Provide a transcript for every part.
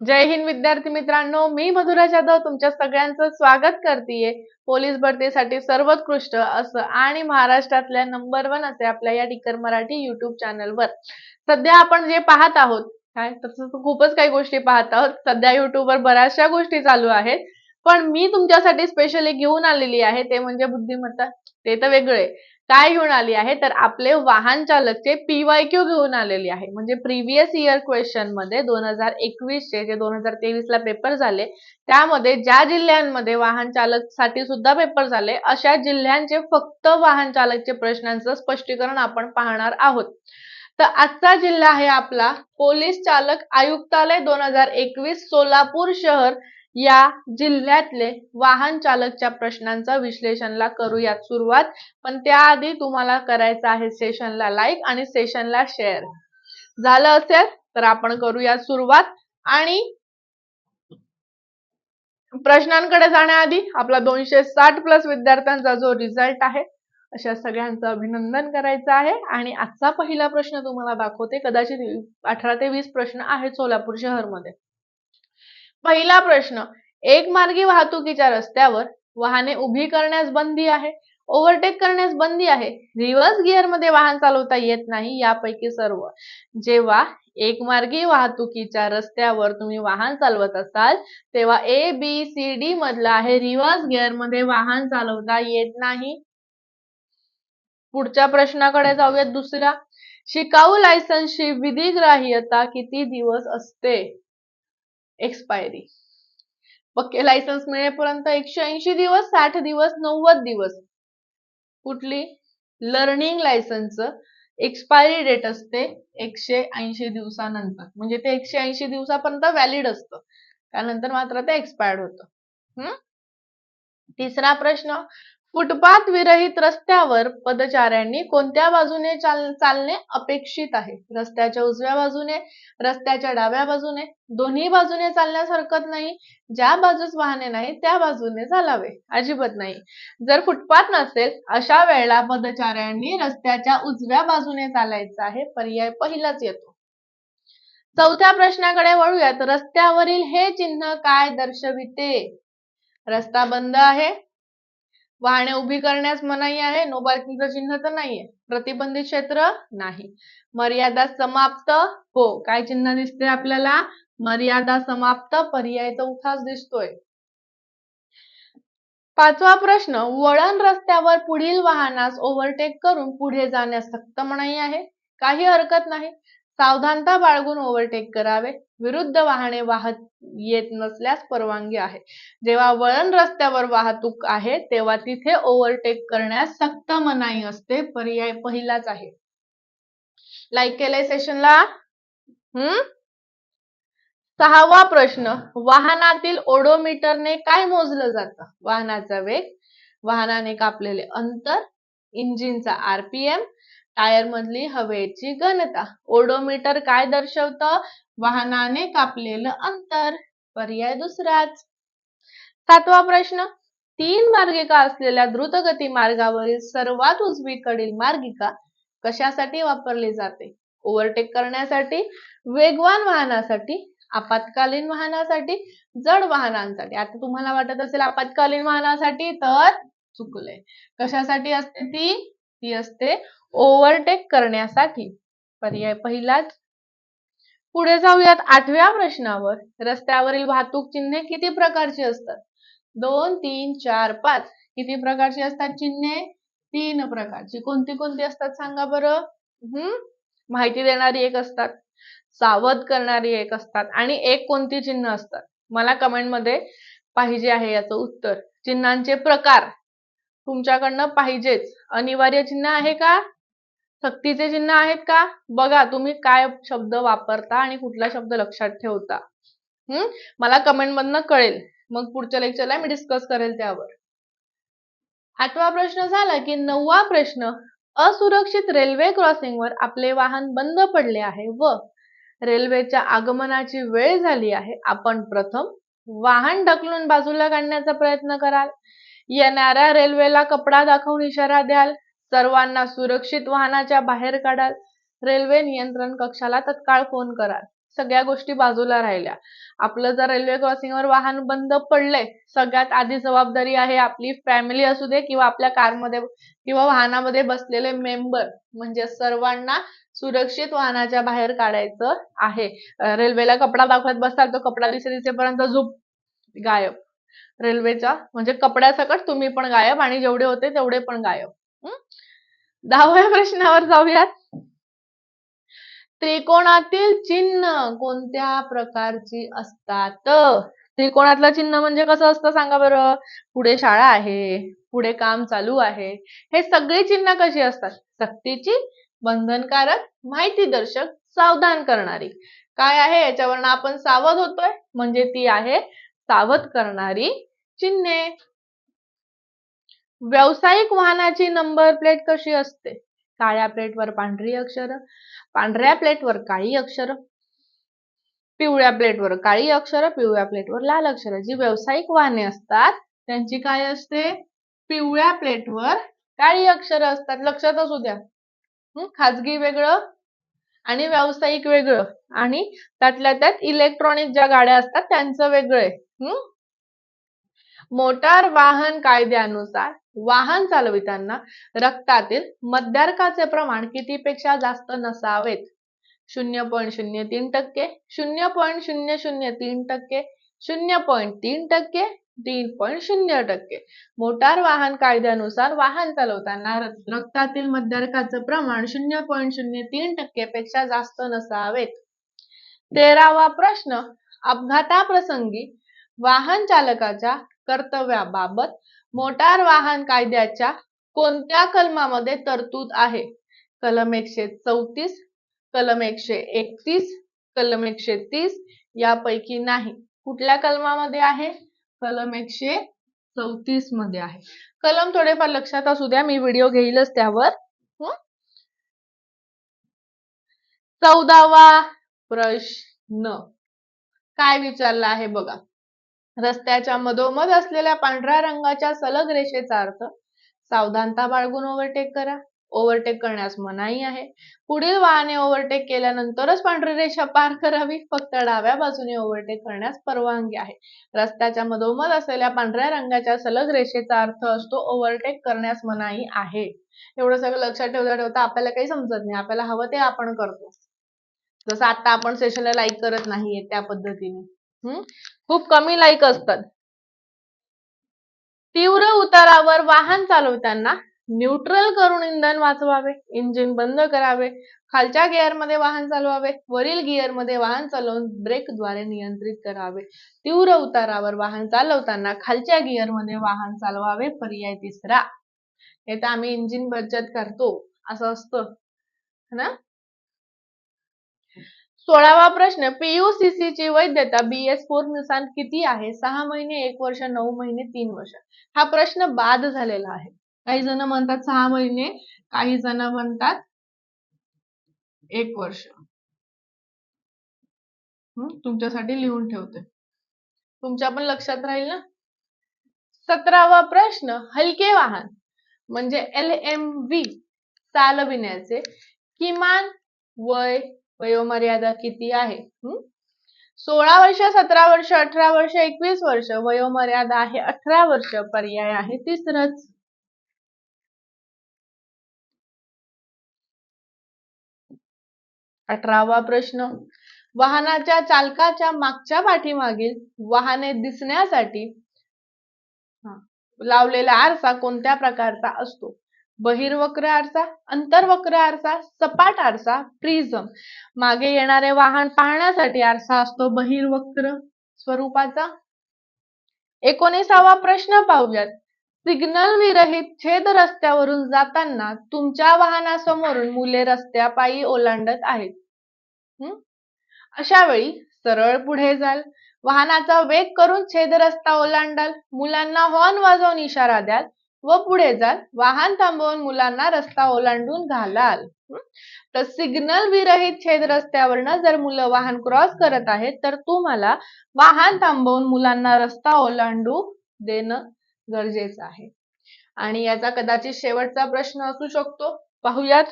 जय हिंद विद्यार्थी मित्रांनो मी मधुरा जाधव तुमच्या सगळ्यांचं स्वागत करतेय. पोलीस भरतीसाठी सर्वोत्कृष्ट असं आणि महाराष्ट्रातल्या नंबर वन असे आपल्या या टिकर मराठी युट्यूब चॅनलवर सध्या आपण जे पाहत आहोत काय? तसं खूपच काही गोष्टी पाहत आहोत. सध्या युट्यूबवर बऱ्याचशा गोष्टी चालू आहेत. पण मी तुमच्यासाठी स्पेशली घेऊन आलेली आहे ते म्हणजे बुद्धिमत्ता ते तर वेगळे काय घेऊन आली आहे? तर आपले वाहन चालकचे पीवाय क्यू घेऊन आलेली आहे. म्हणजे प्रिव्हियस इयर क्वेश्चनमध्ये दोन हजार एकवीसचे जे दोन हजार तेवीस ला पेपर झाले त्यामध्ये ज्या जिल्ह्यांमध्ये वाहन चालकसाठी सुद्धा पेपर झाले अशा जिल्ह्यांचे फक्त वाहन चालकचे प्रश्नांचं स्पष्टीकरण आपण पाहणार आहोत. तर आजचा जिल्हा आहे आपला पोलीस चालक आयुक्तालय दोन हजार एकवीस सोलापूर शहर. या जिल्ह्यातले वाहन चालकच्या प्रश्नांचा विश्लेषणला करूयात सुरुवात. पण त्याआधी तुम्हाला करायचं आहे सेशनला लाईक आणि सेशनला शेअर झालं असेल तर आपण करूयात सुरुवात. आणि प्रश्नांकडे जाण्याआधी आपला दोनशे साठ प्लस विद्यार्थ्यांचा जो रिझल्ट आहे अशा सगळ्यांचं अभिनंदन करायचं आहे. आणि आजचा पहिला प्रश्न तुम्हाला दाखवते. कदाचित अठरा ते वीस प्रश्न आहेत सोलापूर शहरमध्ये. पहिला प्रश्न एक मार्गी वाहतुकीच्या रस्त्यावर वाहने उभी करण्यास बंदी आहे ओव्हरटेक करण्यास बंदी आहे रिव्हर्स गिअरमध्ये वाहन चालवता येत नाही यापैकी सर्व. जेव्हा एक मार्गी वाहतुकीच्या रस्त्यावर तुम्ही वाहन चालवत असाल तेव्हा ए बी सी डी मधला आहे रिव्हर्स गिअरमध्ये वाहन चालवता येत नाही. पुढच्या प्रश्नाकडे जाऊयात दुसरा. शिकाऊ लायसन्सची विधिग्राह्यता किती दिवस असते? एक्सपायरी पक्के लायसन्स मिळेपर्यंत एकशे ऐंशी दिवस साठ दिवस नव्वद दिवस. कुठली? लर्निंग लायसन्स एक्सपायरी डेट असते एकशे ऐंशी दिवसानंतर. म्हणजे ते एकशे ऐंशी दिवसापर्यंत व्हॅलिड असतं. त्यानंतर मात्र ते एक्सपायर्ड होतं. हम्म तिसरा प्रश्न फुटपाथ विरहित रस्त्यावर पदचाऱ्यांनी कोणत्या बाजूने चाल चालणे अपेक्षित आहे? रस्त्याच्या उजव्या बाजूने रस्त्याच्या डाव्या बाजूने? दोन्ही बाजूने चालण्यास हरकत नाही. ज्या बाजूस वाहने नाही त्या बाजूने चालावे. अजिबात नाही. जर फुटपाथ नसेल अशा वेळेला पदचाऱ्यांनी रस्त्याच्या उजव्या बाजूने चालायचं आहे पर्याय पहिलाच येतो. चौथ्या प्रश्नाकडे वळूयात. रस्त्यावरील हे चिन्ह काय दर्शविते? रस्ता बंद आहे. वाहने उभी करण्यास मनाई आहे नो पार्किंगचं चिन्ह तर नाहीये. प्रतिबंधित क्षेत्र नाही. मर्यादा समाप्त हो काय चिन्ह दिसते आपल्याला? मर्यादा समाप्त पर्याय चौथाच दिसतोय. पाचवा प्रश्न वळण रस्त्यावर पुढील वाहनास ओव्हरटेक करून पुढे जाण्यास सक्त मनाई आहे? काही हरकत नाही. सावधानता बाळगून ओव्हरटेक करावे. विरुद्ध वाहने वाहत येत नसल्यास परवानगी आहे. जेव्हा वळण रस्त्यावर वाहतूक आहे तेव्हा तिथे ओव्हरटेक करण्यास सक्त मनाई असते. पर्याय पहिलाच आहे. लाईक केलंय सेशनला हम्म? सहावा प्रश्न. वाहनातील ओडोमीटरने काय मोजलं जातं? वाहनाचा वेग वाहनाने कापलेले अंतर इंजिनचा आरपीएम टायर मधली हवेची घनता. ओडोमीटर काय दर्शवतं? वाहनाने कापलेलं अंतर. पर्याय दुसराच. सातवा प्रश्न. तीन मार्गिका असलेल्या द्रुतगती मार्गावरील सर्वात उजवीकडील मार्गिका कशासाठी वापरली जाते? ओव्हरटेक करण्यासाठी वेगवान वाहनासाठी आपत्कालीन वाहनासाठी जड वाहनांसाठी? आता तुम्हाला वाटत असेल आपत्कालीन वाहनासाठी तर चुकलंय. कशासाठी असते ती? ती असते ओव्हरटेक करण्यासाठी पर्याय पहिलाच. पुढे जाऊयात आठव्या प्रश्नावर. रस्त्यावरील वाहतूक चिन्हे किती प्रकारची असतात? दोन तीन चार पाच. किती प्रकारची असतात चिन्हे? तीन प्रकारची. कोणती कोणती असतात सांगा बरं? हम्म? माहिती देणारी एक असतात. सावध करणारी एक असतात. आणि एक कोणती चिन्ह असतात? मला कमेंटमध्ये पाहिजे आहे याचं उत्तर. चिन्हांचे प्रकार. तुमच्याकडनं पाहिजेच. अनिवार्य चिन्ह आहे का? सक्तीचे चिन्ह आहेत का? बघा तुम्ही काय शब्द वापरता आणि कुठला शब्द लक्षात ठेवता. हम्म मला कमेंट मधनं कळेल. मग पुढच्या लेक्चरला मी डिस्कस करेल त्यावर. आठवा प्रश्न झाला की नववा प्रश्न असुरक्षित रेल्वे क्रॉसिंगवर आपले वाहन बंद पडले आहे व रेल्वेच्या आगमनाची वेळ झाली आहे. आपण प्रथम वाहन ढकलून बाजूला काढण्याचा प्रयत्न कराल. येणाऱ्या रेल्वेला कपडा दाखवून इशारा द्याल. सर्वांना सुरक्षित वाहनाच्या बाहेर काढाल. रेल्वे नियंत्रण कक्षाला तत्काळ फोन कराल. सगळ्या गोष्टी बाजूला राहिल्या. आपलं जर रेल्वे क्रॉसिंगवर वाहन बंद पडलंय सगळ्यात आधी जबाबदारी आहे आपली फॅमिली असू दे किंवा आपल्या कारमध्ये किंवा वाहनामध्ये बसलेले मेंबर म्हणजे सर्वांना सुरक्षित वाहनाच्या बाहेर काढायचं आहे. रेल्वेला कपडा दाखवत बसताल तो कपडा दिसे दिसेपर्यंत झोप गायब. रेल्वेच्या म्हणजे कपड्यासकट तुम्ही पण गायब आणि जेवढे होते तेवढे पण गायब. दहाव्या प्रश्नावर जाऊयात. त्रिकोणातील चिन्ह कोणत्या प्रकारची असतात? त्रिकोणातलं चिन्ह म्हणजे कसं असतं सांगा बरं? पुढे शाळा आहे पुढे काम चालू आहे. हे सगळी चिन्ह कशी असतात? सक्तीची बंधनकारक माहितीदर्शक सावधान करणारी. काय आहे? याच्यावरनं आपण सावध होतोय. म्हणजे ती आहे सावध करणारी चिन्हे. व्यावसायिक वाहनाची नंबर प्लेट कशी असते? काळ्या प्लेटवर पांढरी अक्षर पांढऱ्या प्लेटवर काळी अक्षर पिवळ्या प्लेटवर काळी अक्षर पिवळ्या प्लेटवर लाल अक्षर. जी व्यावसायिक वाहने असतात त्यांची काय असते? पिवळ्या प्लेटवर काळी अक्षर असतात. लक्षात असू द्या. खाजगी वेगळं आणि व्यावसायिक वेगळं. आणि त्यातल्या त्यात इलेक्ट्रॉनिक ज्या गाड्या असतात त्यांचं वेगळं आहे. मोटार वाहन कायद्यानुसार वाहन चालविताना रक्तातील मद्यार्काचे प्रमाण कितीपेक्षा जास्त नसावेत? शून्य पॉईंट शून्य तीन टक्के शून्य पॉईंट शून्य शून्य तीन टक्के शून्य पॉईंट तीन टक्के तीन पॉईंट शून्य टक्के. मोटार वाहन कायद्यानुसार वाहन चालवताना रक्तातील मद्यार्काचं प्रमाण शून्य पॉईंट शून्य तीन टक्के पेक्षा जास्त नसावेत. तेरावा प्रश्न अपघाताप्रसंगी वाहन चालकाच्या कर्तव्याबाबत मोटार वाहन कायद्याच्या कोणत्या कलमामध्ये तरतूद आहे? कलम एकशे चौतीस कलम एकशे एकतीस कलम एकशे तीस यापैकी नाही. कुठल्या कलमामध्ये आहे? कलम एकशे चौतीसमध्ये आहे. कलम थोडेफार लक्षात असू द्या मी व्हिडिओ घेईलच त्यावर. चौदावा प्रश्न. काय विचारला आहे बघा. रस्त्याच्या मधोमध असलेल्या पांढऱ्या रंगाच्या सलग रेषेचा अर्थ सावधानता बाळगून ओव्हरटेक करा. ओव्हरटेक करण्यास मनाई आहे. पुढील वाहने ओव्हरटेक केल्यानंतरच पांढरी रेषा पार करावी. फक्त डाव्या बाजूने ओव्हरटेक करण्यास परवानगी आहे. रस्त्याच्या मधोमध असलेल्या पांढऱ्या रंगाच्या सलग रेषेचा अर्थ असतो ओव्हरटेक करण्यास मनाई आहे. एवढं सगळं लक्षात ठेवता ठेवता आपल्याला काही समजत नाही. आपल्याला हवं ते आपण करतो. जसं आता आपण सेशनला लाईक करत नाहीये त्या पद्धतीने. खूप कमी लाईक असतात. तीव्र उतारावर वाहन चालवताना न्यूट्रल करून इंधन वाचवावे इंजिन बंद करावे खालच्या गिअरमध्ये वाहन चालवावे वरील गिअरमध्ये वाहन चालवून ब्रेकद्वारे नियंत्रित करावे. तीव्र उतारावर वाहन चालवताना खालच्या गिअरमध्ये वाहन चालवावे पर्याय तिसरा. हे तर आम्ही इंजिन बचत करतो. असं असतं. ना? सोळावा प्रश्न पीयूसीसी ची वैधता बी एस फोरनुसार किती आहे? सहा महिने एक वर्ष नऊ महिने तीन वर्ष. हा प्रश्न बाद झालेला आहे. काही जण म्हणतात सहा महिने काही जण म्हणतात एक वर्ष. हम्म, तुमच्यासाठी लिहून ठेवते. तुमच्या पण लक्षात राहील ना? सतरावा प्रश्न हलके वाहन म्हणजे एल एम व्ही चालविण्याचे किमान वय वयोमर्यादा किती आहे? हम्म? सोळा वर्ष सतरा वर्ष अठरा वर्ष एकवीस वर्ष वयोमर्यादा आहे अठरा वर्ष पर्याय आहे तिसरंच. अठरावा प्रश्न. वाहनाच्या चालकाच्या मागच्या पाठीमागील वाहने दिसण्यासाठी लावलेला आरसा कोणत्या प्रकारचा असतो? बहिर्वक्र आरसा अंतर्वक्र आरसा सपाट आरसा प्रिझम. मागे येणारे वाहन पाहण्यासाठी आरसा असतो बहिर्वक्र स्वरूपाचा. एकोणीसावा प्रश्न पाहूयात. सिग्नल विरहित छेद रस्त्यावरून जाताना तुमच्या वाहनासमोरून मुले रस्त्यापायी ओलांडत आहेत. हम्म? अशा वेळी सरळ पुढे जाल. वाहनाचा वेग करून छेद रस्ता ओलांडाल. मुलांना हॉर्न वाजवून इशारा द्याल. व पुढे जाल वाहन थांबवून मुलांना रस्ता ओलांडून घालाल. हम्म? तर सिग्नल विरहित छेद रस्त्यावरनं जर मुलं वाहन क्रॉस करत आहेत तर तुम्हाला वाहन थांबवून मुलांना रस्ता ओलांडू देणं गरजेचं आहे. आणि याचा कदाचित शेवटचा प्रश्न असू शकतो. पाहूयात.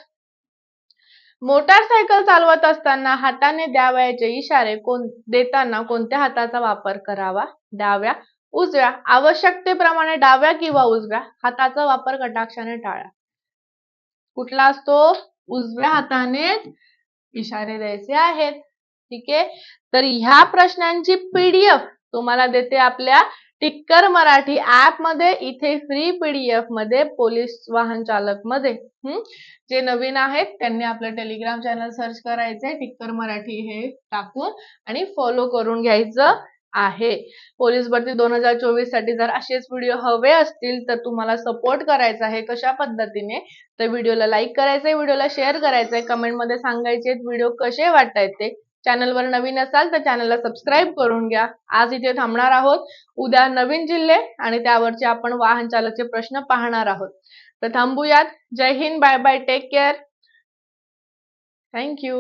मोटारसायकल चालवत असताना हाताने द्यावयाचे इशारे कोण देताना कोणत्या हाताचा वापर करावा? डाव्या उजव्या. आवश्यकतेप्रमाणे डाव्या किंवा उजव्या. हाताचा वापर कटाक्षाने टाळा. कुठला असतो? उजव्या हाताने इशारे द्यायचे आहेत. ठीक आहे? तर ह्या प्रश्नांची पीडीएफ तुम्हाला देते आपल्या टिक्कर मराठी ऍपमध्ये. इथे फ्री पीडीएफमध्ये पोलीस वाहन चालकमध्ये जे नवीन आहेत त्यांनी आपलं टेलिग्राम चॅनल सर्च करायचंय. टिक्कर मराठी हे टाकून आणि फॉलो करून घ्यायचं. आहे. पोलीस भरती दोन हजार चोवीससाठी जर असेच व्हिडिओ हवे असतील तर तुम्हाला सपोर्ट करायचा आहे कशा पद्धतीने? तर व्हिडिओला लाईक करायचंय व्हिडिओला शेअर करायचंय कमेंटमध्ये सांगायचे व्हिडिओ कसे वाटतायत ते. चॅनलवर नवीन असाल तर चॅनलला सबस्क्राईब करून घ्या. आज इथे थांबणार आहोत. उद्या नवीन जिल्हे आणि त्यावरचे आपण वाहन चालकचे प्रश्न पाहणार आहोत. तर थांबूयात. Jai Hind. Bye bye take care thank you